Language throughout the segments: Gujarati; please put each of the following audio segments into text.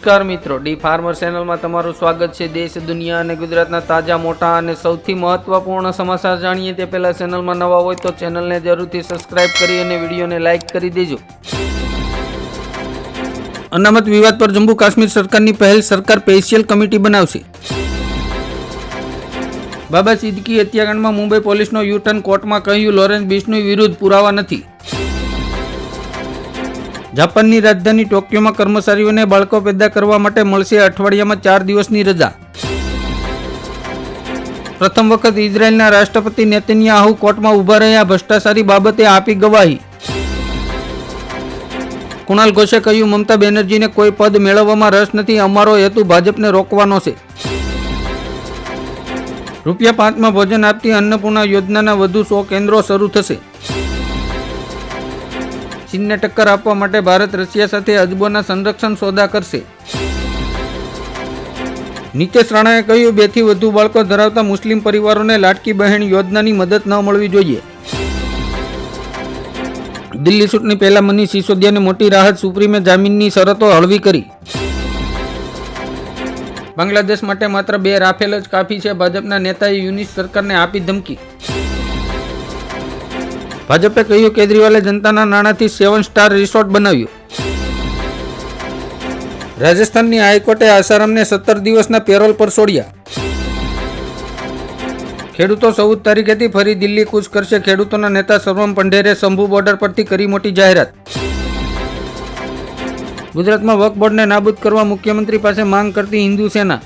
નમસ્કાર મિત્રો. ડી ફાર્મર ચેનલમાં તમારું સ્વાગત છે. દેશ, દુનિયા અને ગુજરાતના તાજા, મોટા અને સૌથી મહત્વપૂર્ણ સમાચાર જાણીએ તે પહેલા ચેનલમાં નવા હોય તો ચેનલને જરૂરથી સબસ્ક્રાઇબ કરી અને વિડીયોને લાઇક કરી દેજો. અનામત વિવાદ પર જમ્મુ કાશ્મીર સરકારની પહેલ સરકાર સ્પેશિયલ કમિટી બનાવશે. બાબા સિદ્દકી હત્યાકાંડમાં મુંબઈ પોલીસનો યુટર્ન કોર્ટમાં કહ્યું, લોરેન્સ બિશ્નુ વિરુદ્ધ પુરાવા નથી. જાપાનની રાજધાની ટોક્યોમાં કર્મચારીઓને બાળકો પેદા કરવા માટે મળશે અઠવાડિયામાં ચાર દિવસની રજા. પ્રથમ વખત ઇઝરાયેલના રાષ્ટ્રપતિ નેતન્યાહુ કોર્ટમાં ઊભા રહ્યા. ભ્રષ્ટાચારી બાબતે આપી ગવાહી. કુણાલ ઘોષે કહ્યું, મમતા બેનર્જીને કોઈ પદ મેળવવામાં રસ નથી, અમારો હેતુ ભાજપને રોકવાનો છે. રૂપિયા પાંચમાં ભોજન આપતી અન્નપૂર્ણા યોજનાના વધુ સો કેન્દ્રો શરૂ થશે. ચીનને ટક્કર આપવા માટે ભારત રશિયા સાથે અજબોના સંરક્ષણ સોદા કરશે. નીતેશ રાણાએ કહ્યું, બેથી વધુ બાળકો ધરાવતા મુસ્લિમ પરિવારોને લાટકી બહેન યોજનાની મદદ ન મળવી જોઈએ. દિલ્હી ચૂંટણી પહેલા મનીષ સિસોદિયાને મોટી રાહત, સુપ્રીમે જામીનની શરતો હળવી કરી. બાંગ્લાદેશ માટે માત્ર બે રાફેલ જ કાફી છે. ભાજપના નેતાએ યુનિસ સરકારને આપી ધમકી. ભાજપે કહ્યું, કેજરીવાલે જનતાના નાણાંથી સેવન સ્ટાર રિસોર્ટ બનાવ્યું. રાજસ્થાનની હાઈકોર્ટે આસારામને સત્તર દિવસના પેરોલ પર છોડ્યા. ખેડૂતો ચૌદ તારીખેથી ફરી દિલ્હી કૂચ કરશે. ખેડૂતોના નેતા સર્વમ પંઢેરે શંભુ બોર્ડર પરથી કરી મોટી જાહેરાત. ગુજરાતમાં વક્ફ બોર્ડને નાબૂદ કરવા મુખ્યમંત્રી પાસે માંગ કરતી હિન્દુ સેના.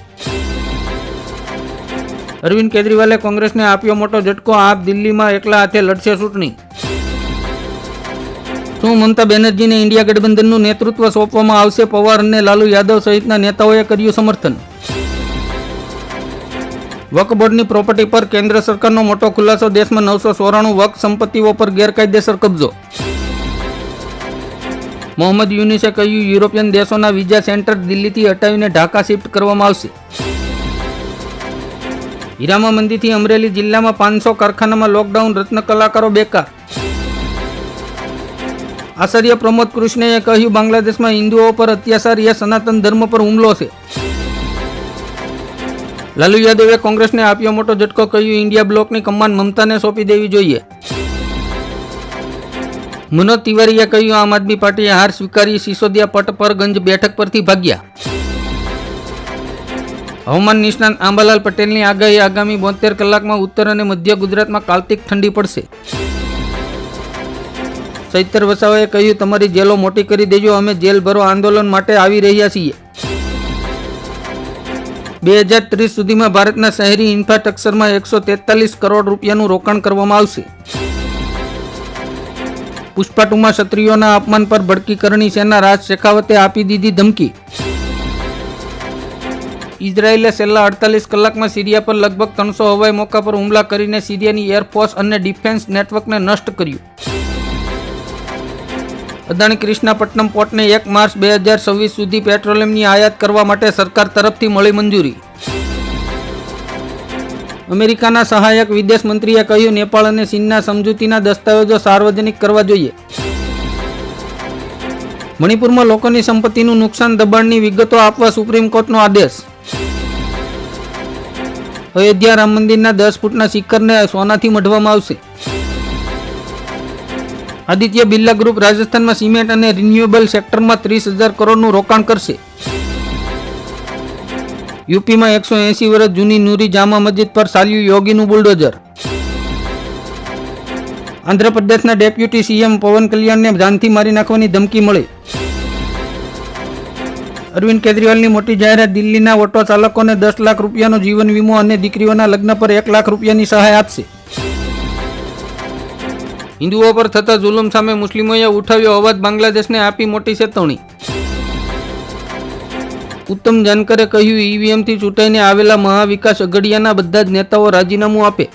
અરવિંદ કેજરીવાલે કોંગ્રેસને આપ્યો મોટો ઝટકો, આપ દિલ્હીમાં એકલા હાથે લડશે ચૂંટણી. શું મમતા બેનર્જીને ઇન્ડિયા ગઠબંધનનું નેતૃત્વ સોંપવામાં આવશે? પવાર અને લાલુ યાદવ સહિતના નેતાઓએ કર્યું સમર્થન. વક્ફ બોર્ડની પ્રોપર્ટી પર કેન્દ્ર સરકારનો મોટો ખુલાસો, દેશમાં નવસો ચોરાણું વક્ફ સંપત્તિઓ પર ગેરકાયદેસર કબજો. મોહમ્મદ યુનિસે કહ્યું, યુરોપિયન દેશોના વિઝા સેન્ટર દિલ્હીથી હટાવીને ઢાકા શિફ્ટ કરવામાં આવશે. હીરામા મંદીથી અમરેલી જિલ્લામાં પાંચસો કારખાનામાં લોકડાઉન, રત્ન કલાકારો બેકાર. આચાર્ય પ્રમોદ કૃષ્ણએ કહ્યું, બાંગ્લાદેશમાં હિન્દુઓ પર અત્યાચાર એ સનાતન ધર્મ પર હુમલો છે. લાલુ યાદવે કોંગ્રેસને આપ્યો મોટો ઝટકો, કહ્યું, ઇન્ડિયા બ્લોકની કમાન મમતાને સોંપી દેવી જોઈએ. મનોજ તિવારીએ કહ્યું, આમ આદમી પાર્ટીએ હાર સ્વીકારી સિસોદિયા પટ પર ગંજ બેઠક પરથી ભાગ્યા. હવામાન નિષ્ણાંત આંબાલાલ પટેલની આગાહી આગામી બોતેર કલાકમાં ઉત્તર અને મધ્ય ગુજરાતમાં કાલ્તિક ઠંડી પડશે. ચૈતર વસાવાએ કહ્યું, તમારી જેલો મોટી કરી દેજો, અમે જેલ ભરો આંદોલન માટે આવી રહ્યા છીએ. બે હજાર ત્રીસ સુધીમાં ભારતના શહેરી ઇન્ફ્રાસ્ટ્રક્ચરમાં એકસો તેતાલીસ કરોડ રૂપિયાનું રોકાણ કરવામાં આવશે. પુષ્પાટુમાં ક્ષત્રિયોના અપમાન પર ભડકી કરણી સેના રાજ શેખાવતે આપી દીધી ધમકી. ઇઝરાયેલે છેલ્લા અડતાલીસ કલાકમાં સિરિયા પર લગભગ ત્રણસો હવાઈ મોકા પર હુમલા કરીને સિરિયાની એરફોર્સ અને ડિફેન્સ નેટવર્કને નષ્ટ કર્યું. અદાણી કૃષ્ણાપટ્ટનમ પોર્ટને એક માર્ચ બે હજાર છવ્વીસ સુધી પેટ્રોલિયમની આયાત કરવા માટે સરકાર તરફથી મળી મંજૂરી. અમેરિકાના સહાયક વિદેશ મંત્રીએ કહ્યું, નેપાળ અને ચીનના સમજૂતીના દસ્તાવેજો સાર્વજનિક કરવા જોઈએ. મણિપુરમાં લોકોની સંપત્તિનું નુકસાન દબાણની વિગતો આપવા સુપ્રીમ કોર્ટનો આદેશ. અયોધ્યા રામ મંદિરના દસ ફૂટના શિખરને સોનાથી મઢવામાં આવશે. આદિત્ય બિરલા ગ્રુપ રાજસ્થાનમાં સિમેન્ટ અને રિન્યુએબલ સેક્ટરમાં ત્રીસ હજાર કરોડનું રોકાણ કરશે. યુપીમાં એકસો એંસી વર્ષ જૂની નૂરી જામા મસ્જિદ પર ચાલ્યું યોગીનું બુલડોઝર. આંધ્રપ્રદેશના ડેપ્યુટી સીએમ પવન કલ્યાણને જાનથી મારી નાખવાની ધમકી મળી. અરવિંદ કેજરીવાલની મોટી જાહેરાત, દિલ્હીના ઓટો ચાલકોને દસ લાખ રૂપિયાનો જીવન વીમો અને દીકરીઓના લગ્ન પર એક લાખ રૂપિયાની સહાય આપશે. હિન્દુઓ પર થતા જુલમ સામે મુસ્લિમોએ ઉઠાવ્યો અવાજ બાંગ્લાદેશને આપી મોટી ચેતવણી. ઉત્તમ જાનકરે કહ્યું ઈવીએમથી ચૂંટાઈને આવેલા મહાવિકાસ અઘડિયાના બધા જ નેતાઓ રાજીનામું આપે.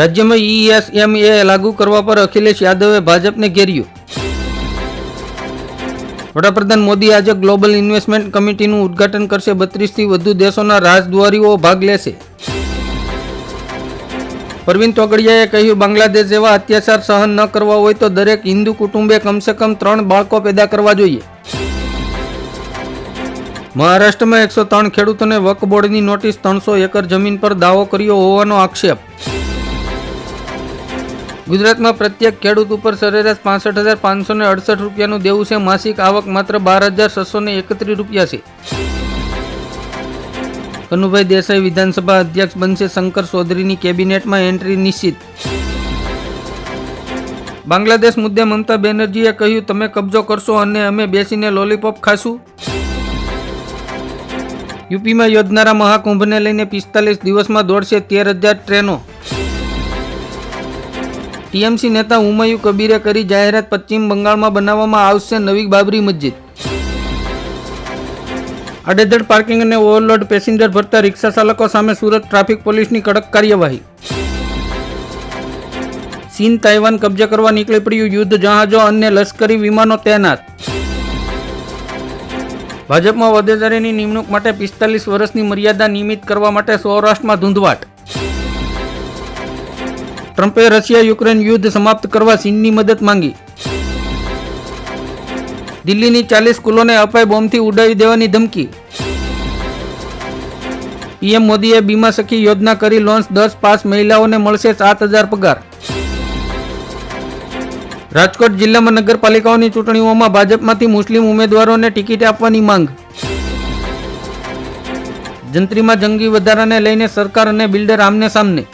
રાજ્યમાં ઈએસએમએ લાગુ કરવા પર અખિલેશ યાદવે ભાજપને ઘેર્યું. વડાપ્રધાન મોદી આજે ગ્લોબલ ઇન્વેસ્ટમેન્ટ કમિટીનું ઉદ્ઘાટન કરશે. બત્રીસથી વધુ દેશોના રાજદ્વારીઓ ભાગ લેશે. પરવીન તોગડિયાએ કહ્યું, બાંગ્લાદેશ જેવા અત્યાચાર સહન ન કરવા હોય તો દરેક હિન્દુ કુટુંબે કમસે કમ ત્રણ બાળકો પેદા કરવા જોઈએ. મહારાષ્ટ્રમાં એકસો ત્રણ ખેડૂતોને વકબોર્ડની નોટિસ, ત્રણસો એકર જમીન પર દાવો કર્યો હોવાનો આક્ષેપ. ગુજરાતમાં પ્રત્યેક ખેડૂત ઉપર સરેરાશ પાસઠ હજાર પાંચસો ને અડસઠ રૂપિયાનું દેવું છે. માસિક આવક માત્ર બાર હજાર છસો ને એકત્રીસ રૂપિયા છે. કનુભાઈ દેસાઈ વિધાનસભા અધ્યક્ષ બનશે શંકર ચૌધરીની કેબિનેટમાં એન્ટ્રી નિશ્ચિત. બાંગ્લાદેશ મુદ્દે મમતા બેનર્જીએ કહ્યું, તમે કબજો કરશો અને અમે બેસીને લોલીપોપ ખાશું. યુપીમાં યોજનારા મહાકુંભને લઈને પિસ્તાલીસ દિવસમાં દોડશે તેર હજાર ટ્રેનો. ટીએમસી નેતા હુમાયુ કબીરે કરી જાહેરાત પશ્ચિમ બંગાળમાં બનાવવામાં આવશે નવી બાબરી મસ્જિદ. આડેધડ પાર્કિંગ અને ઓવરલોડ પેસેન્જર ભરતા રિક્ષા ચાલકો સામે સુરત ટ્રાફિક પોલીસની કડક કાર્યવાહી. ચીન તાઇવાન કબજે કરવા નીકળી પડ્યું યુદ્ધ જહાજો અને લશ્કરી વિમાનો તૈનાત. ભાજપમાં હોદ્દેદારીની નિમણૂક માટે પિસ્તાલીસ વર્ષની મર્યાદા નિયમિત કરવા માટે સૌરાષ્ટ્રમાં ધૂંધવાટ. ટ્રમ્પે રશિયા યુક્રેન યુદ્ધ સમાપ્ત કરવા ચીનની મદદ માંગી. દિલ્હીની ચાલીસ સ્કૂલોને અપાય બોમ્બથી ઉડાવી દેવાની ધમકી. પીએમ મોદીએ બીમા સખી યોજના કરી લોન્ચ દસ પાસ મહિલાઓને મળશે સાત હજાર પગાર. રાજકોટ જિલ્લામાં નગરપાલિકાઓની ચૂંટણીઓમાં ભાજપમાંથી મુસ્લિમ ઉમેદવારોને ટિકિટ આપવાની માંગ. જંત્રીમાં જંગી વધારાને લઈને સરકાર અને બિલ્ડર આમને સામને.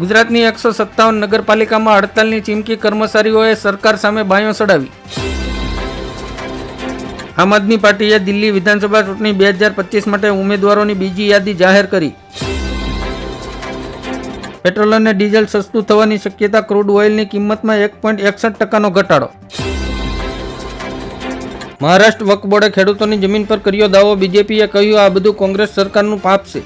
ગુજરાતની એકસો સત્તાવન નગરપાલિકામાં હડતાલની ચીમકી કર્મચારીઓએ સરકાર સામે બાયો ચડાવી આમ આદમી પાર્ટીએ દિલ્હી વિધાનસભા ચૂંટણી બે હજાર પચીસ માટે ઉમેદવારોની બીજી યાદી જાહેર કરી. પેટ્રોલ અને ડીઝલ સસ્તું થવાની શક્યતા ક્રૂડ ઓઇલની કિંમતમાં એક પોઈન્ટ એકસઠ ટકાનો ઘટાડો. મહારાષ્ટ્ર વક્ફ બોર્ડે ખેડૂતોની જમીન પર કર્યો દાવો. બીજેપીએ કહ્યું, આ બધું કોંગ્રેસ સરકારનું પાપ છે.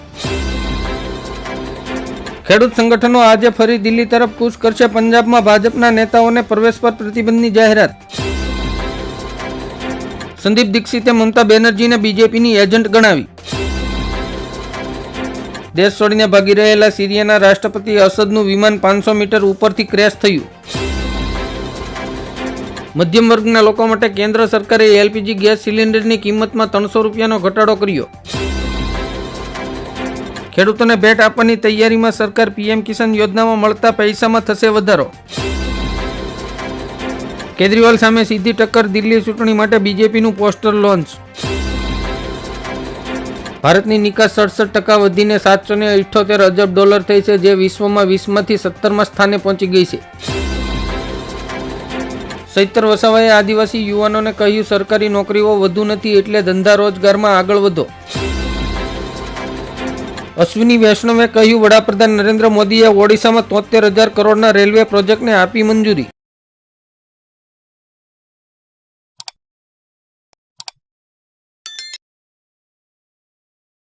ખેડૂત સંગઠનો આજે ફરી દિલ્હી તરફ કૂચ કરશે. પંજાબમાં ભાજપના નેતાઓને પ્રવેશ પર પ્રતિબંધની જાહેરાત. સંદીપ દીક્ષિતે મમતા બેનર્જીને બીજેપીની એજન્ટ ગણાવી. દેશ છોડીને ભાગી રહેલા સિરિયાના રાષ્ટ્રપતિ અસદનું વિમાન પાંચસો મીટર ઉપરથી ક્રેશ થયું. મધ્યમ વર્ગના લોકો માટે કેન્દ્ર સરકારે એલપીજી ગેસ સિલિન્ડરની કિંમતમાં ત્રણસો રૂપિયાનો ઘટાડો કર્યો. ખેડૂતોને ભેટ આપવાની તૈયારીમાં સરકાર પીએમ કિસાન યોજનામાં મળતા પૈસામાં થશે વધારો. કેજરીવાલ સામે સીધી ટક્કર દિલ્હી ચૂંટણી માટે બીજેપીનું પોસ્ટર લોન્ચ. ભારતની નિકાસ સડસઠ ટકા વધીને સાતસો ને ઇઠ્ઠોતેર અજબ ડોલર થઈ છે, જે વિશ્વમાં વીસમાંથી સત્તરમાં સ્થાને પહોંચી ગઈ છે. સૈતર વસાવાએ આદિવાસી યુવાનોને કહ્યું, સરકારી નોકરીઓ વધુ નથી, એટલે ધંધા રોજગારમાં આગળ વધો. અશ્વિની વૈષ્ણવે કહ્યું વડાપ્રધાન નરેન્દ્ર મોદીએ ઓડિશામાં તોતેર હજાર કરોડના રેલવે પ્રોજેક્ટને આપી મંજૂરી.